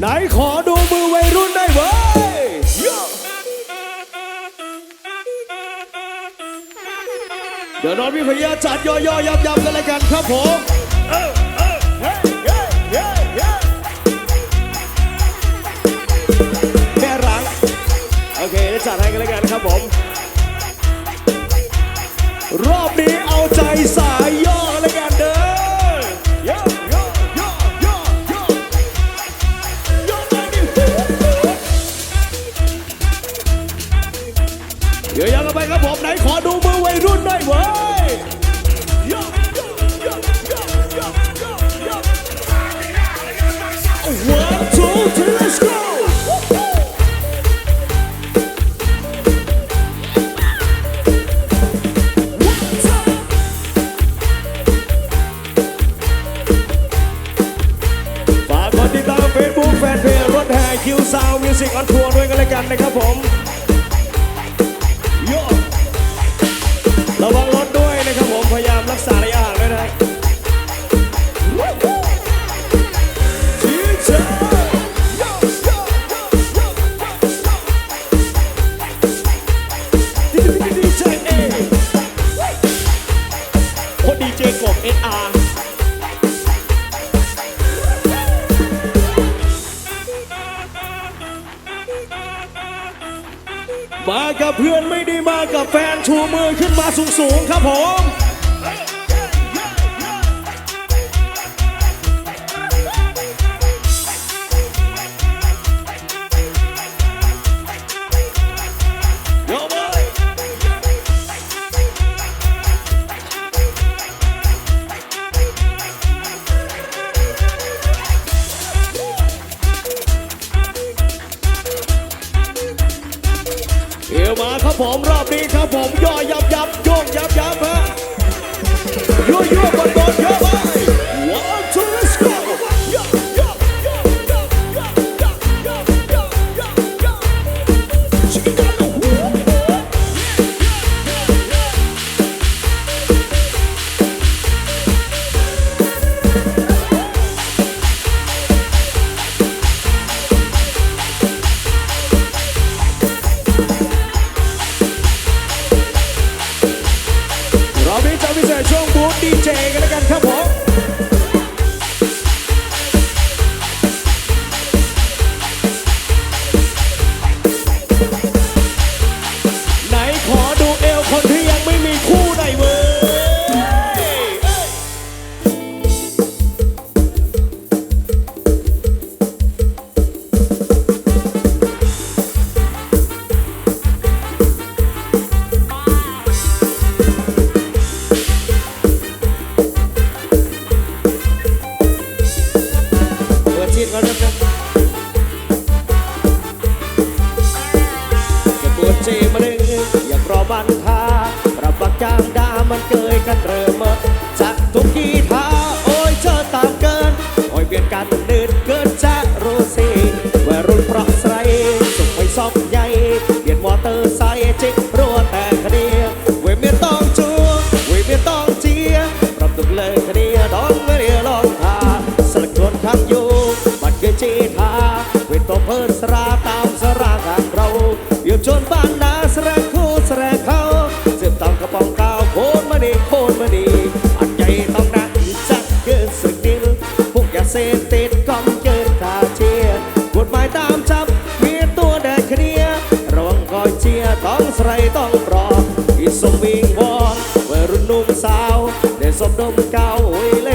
ไหนขอดูมือวัยรุ่นได้ไหมเดี๋ยวน้องพี่พยาจัดย่อยๆยับยับกันเลยกันครับผมแม่รังโอเคได้จัดให้กันแล้วกันครับผม รอบนี้เอาใจสาย Good night, what? ชูมือขึ้นมาสูงๆครับผม อมาครับผมรอบนี้ครับผมย่อยับยับโยงยับยับฮะยั่วยั่วบนบน บันทาประบักจางดามันเกยกันเริ่มจากทุกทีท่าโอ้ยเชิดตามเกิน โอ้ยเบียดกันเนื้อ องใส่ต้องรออีสมวิงวอนวัยรุ่นหนุ่มสาวเด่นสมดมเก่าเวล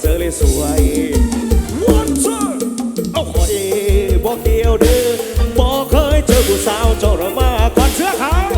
เจอเลยสวยวันเจอเอาคอยบอกเดียวเดิมบอกเคยเจอผู้สาวเจ้าระมาก่อนเสื้อขาว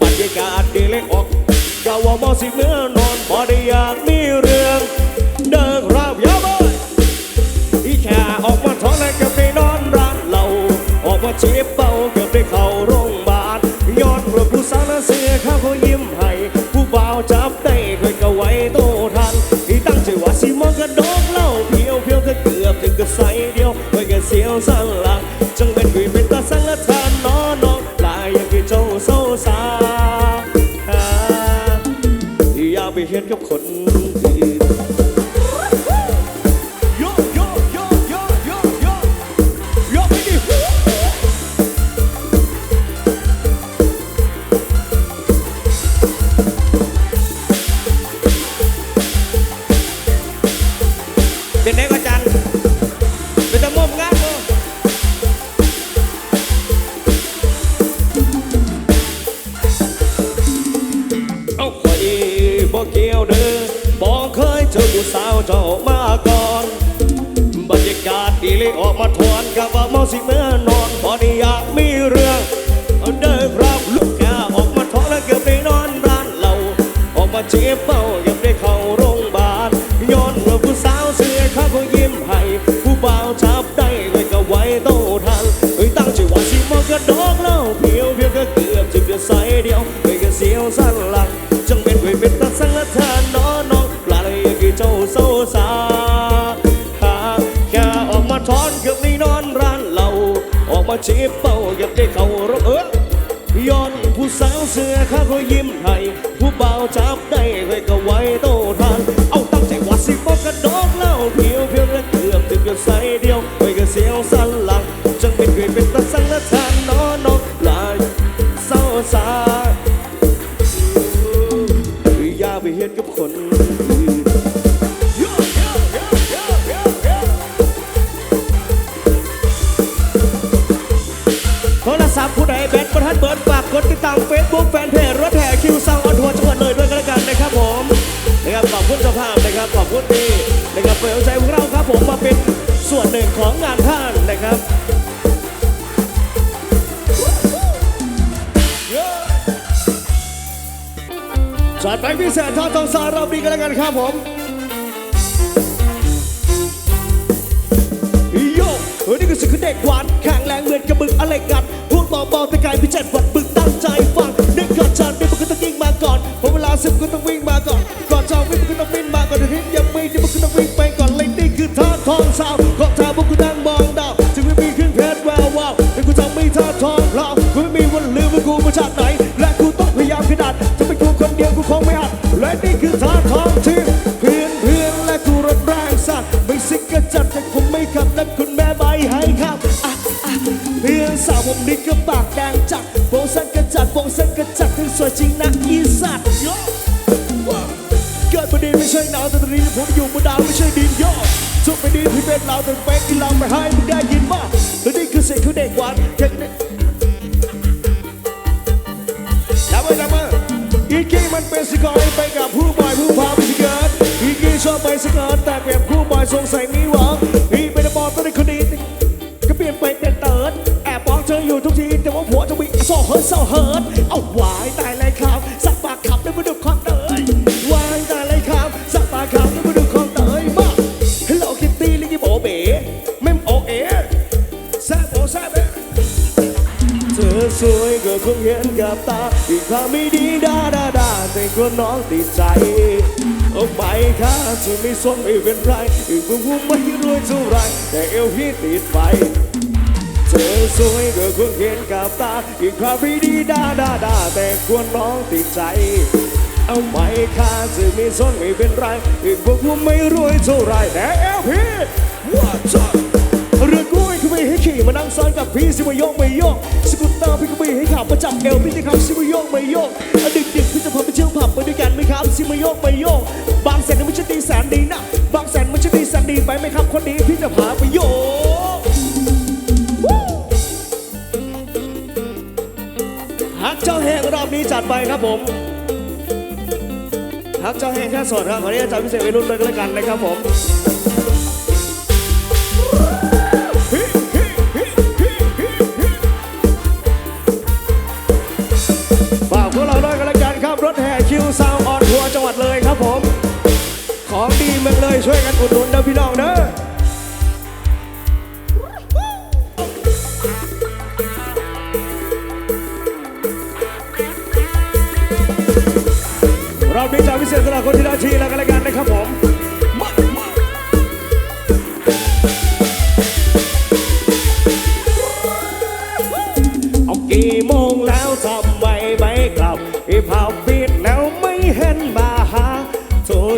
บรรยากาศดีเลยออกกะว่าเมอสิเมื่อนอนบอได้อยากมีเรื่อ ก็เสียวสันหลังจังเป็นคุยเป็นตาสังละทานนอนนอนลายยังคือเจ้าโซซาอ่าอย่าไปเห็นกับคนอื่นโยโยโยโยโยโยโยไปดิเป็นไงก็ สายเดียวเอ้ยก็เสียวสั้นหลังจังเป็นเว้ยเป็นตาสังละทานน้อน้องปลาเลยคือเจ้าเศร้าหากแค่ออกมาทอนเกือบไม่นอนร้านเราออกมาชีบเป้าอยากได้เขารบเออย้อนผู้สาวเสื้อข้าก็ยิ้มให้ผู้เบาจับ ผู้ใดแบตประทัดเบิร์ดฝากกดติดตามเฟซบุ๊กแฟนเพจรถแห่คิวซังออนทัวร์จังหวัดเลยด้วยกันแล้วกันนะครับผมนะครับขอบคุณเจ้าภาพนะครับขอบคุณที่นะครับเปิดใจพวกเราครับผมมาเป็นส่วนหนึ่งของงานท่านนะครับจัดไปพิเศษทอดทองสาเราดีกันแล้วกันครับผมโยเฮ้ยนี่คือสิ่งคือเด็กหวานแข็งแรงเหมือนกับบึกอะไรกัน พูดเบาๆแต่กลายเป็นเจ็ดวัดบึกตั้งใจฟังนึกก่อนฉันนี่มึงก็ต้องวิ่งมาก่อนพอเวลาสิบก็ต้องวิ่งมาก่อนก่อนจะวิ่งมันก็ต้องวิ่งมาก่อนถึงยังไม่ที่มันก็ต้องวิ่งไปก่อนเลยนี่คือท่าทองสา อีกี้มันเป็นสกอยไปกับผู้บอยผู้พาไปสเกิร์ตอีกี้ชอบไปสเกิร์ตแต่แบบผู้บอยสงสัยมีหวังอีเป็นบอลตัวในคนดีก็เปลี่ยนไปเป็นเติร์ดแอบมองเธออยู่ทุกทีแต่ว่าผัวจะมีโซ่เฮิร์ตโซ่เฮิร์ตเอาวา อคงเห็นกับตาที่ความไม่ดีดาดาดาแต่กลัน้องติดใจโอ้ไม่ค่ะจะไม่สนไม่เป็นไรถึงพวกผมไม่รวยเท่าไรแต่เอวพี่ติดไปเธอสวยก็คงเห็นกับตาที่ความไม่ดีดาดาดาแต่ควรน้องติดใจเอาไปค่ะจะมีม่สนไม่เป็นไรถึงพวกผมไม่รวยเท่าไรแต่เอวพี่ว่าจะ ให้ขี่มานั่งซ้อนกับพี่สิวโยกไม่โยกสกุตตอร์พี่ก็มีให้ขับมาจับเอวพี่นะครับสิวโยกไม่โยกอดึกดึกพี่จะพาไปเชื่อมผับไปด้วยกันไหมครับสิวโยกไม่โยก บางแสนไม่ใช่ตีแสนดีนะบางแสนไม่ใช่ตีแสนดีไปไหมครับคนนี้พี่จะพาไปโยกฮักเจ้าแหงรอบนี้จัดไปครับผมฮักเจ้าแหงแค่สดครับวันนี้อาจารย์พิเศษวัยรุ่นเลยร์กันเลยครับผม ช่วยกันอุดหนุนเด้อพี่น้องเด้อ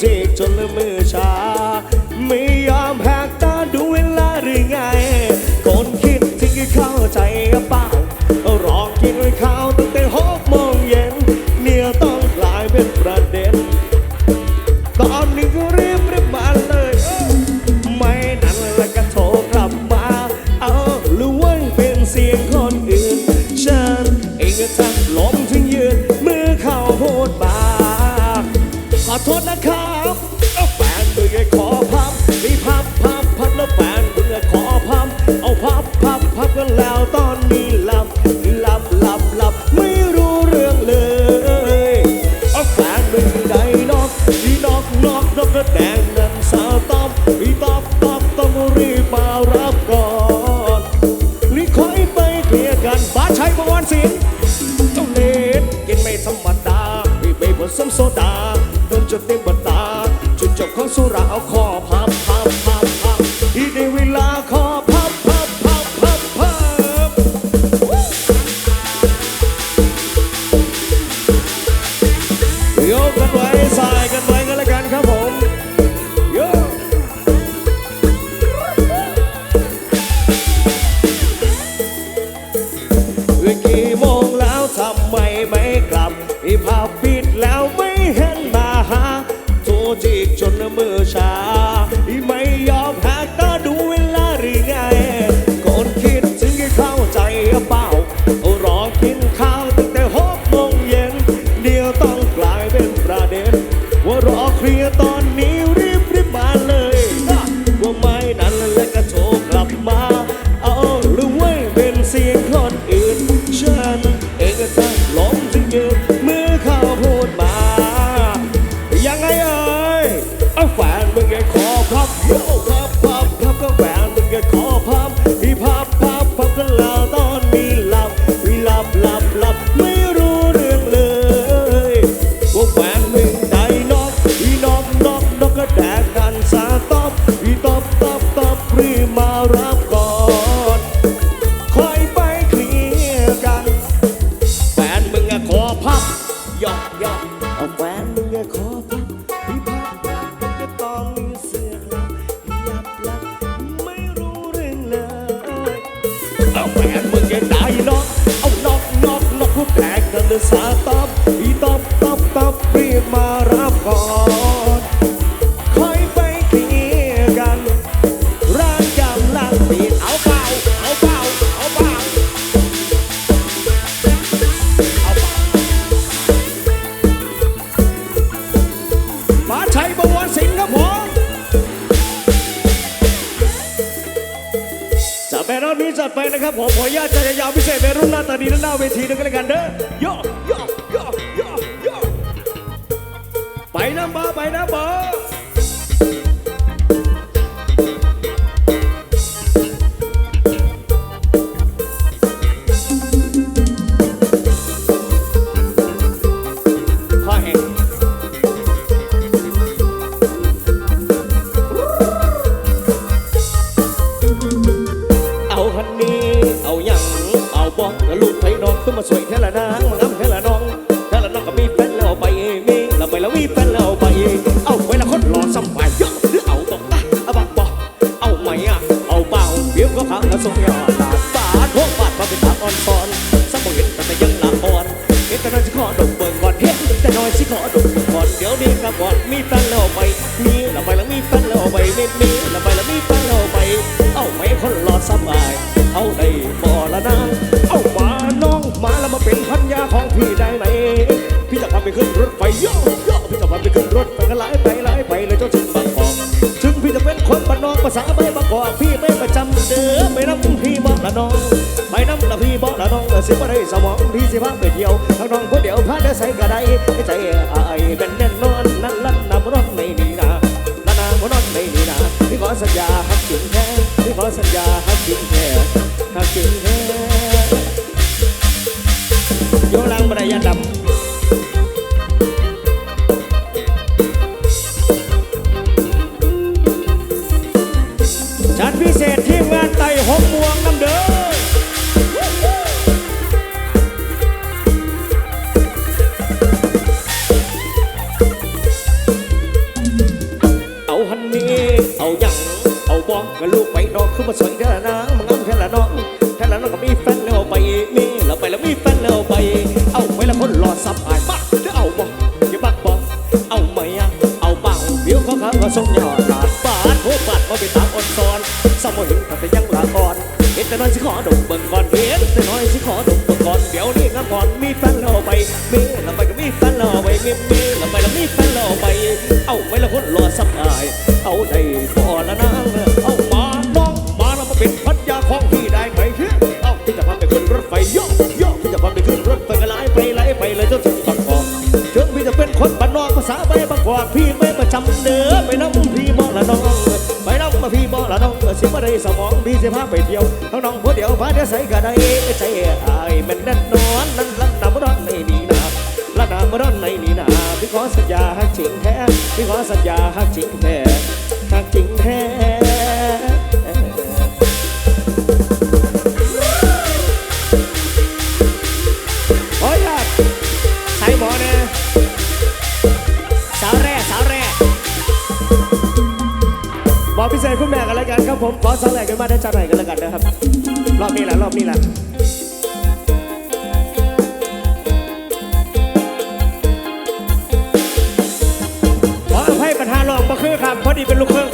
เทกจนละมือชา sa แฟนแล้วไป มีแล้วไปแล้วมีแฟนแล้วไปมีมีแล้วไปแล้วมีแฟนแล้วไป เอาไม่คนรอสบาย เอาได้บ่ละนางเอามาน้องมาแล้วมาเป็นพันยาของพี่ได้ไหมพี่จะพาไปขึ้นรถไฟโย่โย่พี่จะพาไปขึ้นรถไฟก็ไล่ไปไล่ไปเลยเจ้าถึงบางกอกถึงพี่จะเป็นคนบ้านนอกภาษาไม่บางกอกพี่ไม่ประจำเด้อไปน้ำพี่บอกละน้องไปน้ำละพี่บอกละน้องเออสิบ่ได้สมองพี่สิพาไปเที่ยวทางน้องคนเดียวพาเดินใส่กระไดใจอายเป็นแน่นอนนั่นลั่น สัญญาฮักจริงแท้พี่ขอสัญญาฮักจริงแท้ แต่น้อยสิขอดมเบิ่งก่อนเห็นแต่น้อยสิขอดมเบิ่งก่อนเดี๋ยวนี้งามก่อนมีแฟนเราไปมีเราไปก็มีแฟนเราไปมีมีเราไปแล้วมีแฟนเราไป เอาไปแล้วคนรอสับอาย เอาได้ สมาได้สมองพี่จะพาไปเที่ยวท้องน้องผู้เดียวพาเดี๋ยวใส่ก็ได้ใจอายมันแน่นอนนั่นลันน้ำร้อนในนี้นะละนามร้อนในนี้นาพี่ขอสัญญาหักจริงแท้พี่ขอสัญญาหักจริงแท้หักจริงแท้ ผมขอสังแร่กันมาได้จังหน่อยกันแล้วกันนะครับ รอบนี้แหละรอบนี้แหละขออภัยประธานรองมาคือครับ พอดีเป็นลูกเครื่อง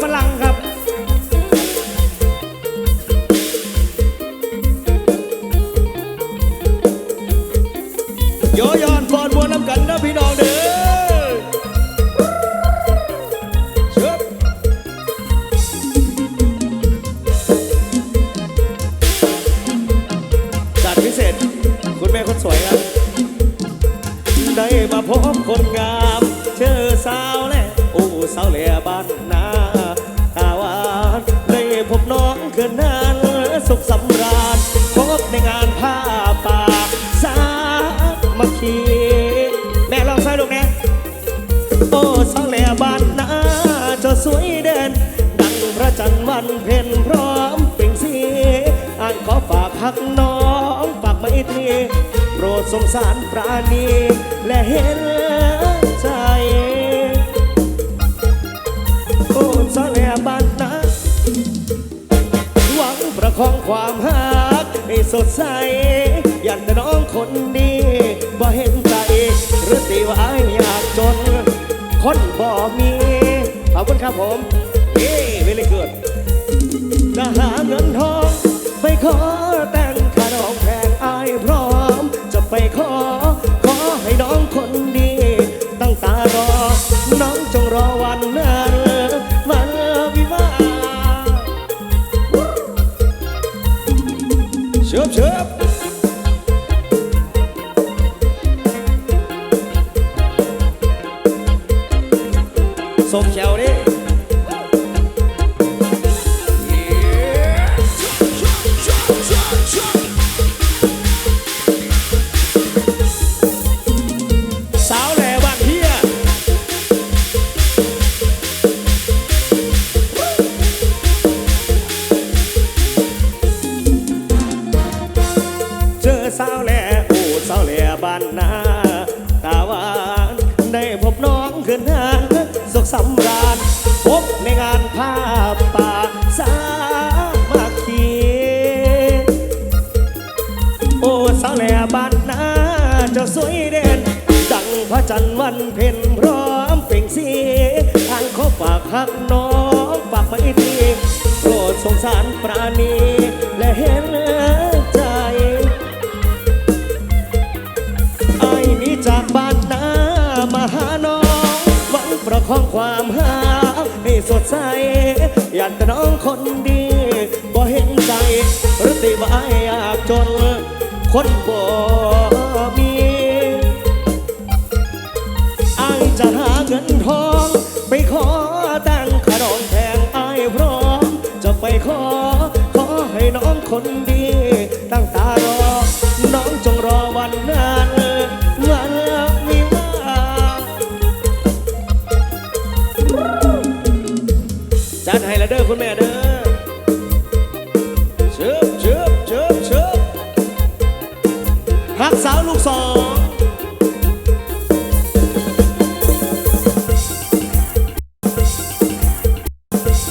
ฝากหักน้องฝากมตรีโปรดสงสารปราณีและเห็นใจโอ้สะแลบ้านนะหวังประคองความหักให้สดใสยันแต่น้องคนดีบ่เห็นใจหรือตีว่าอายอยากจน คนบ่มีขอบคุณครับผมเอ้เวลเกิดจะหาเงินทอง ไได้พบน้องคืนงานสุขสำราญพบในงานภาพป่าสามัคคีโอ้สาวแหล่บ้านนาเจ้าสวยเด่นดังพระจันทร์วันเพ็ญพร้อมเป่งสีทางเขาฝากหักน้องฝากไปทีโปรดสงสารปราณี ใสอยากแต่น้องคนดีบ่เห็นใจหรือติว่ายอยากจน คนบ่มีไอายจะหาเงินทอง ไปขอตั้งขนองแทงไอายพร้อม จะไปขอ ขอให้น้องคน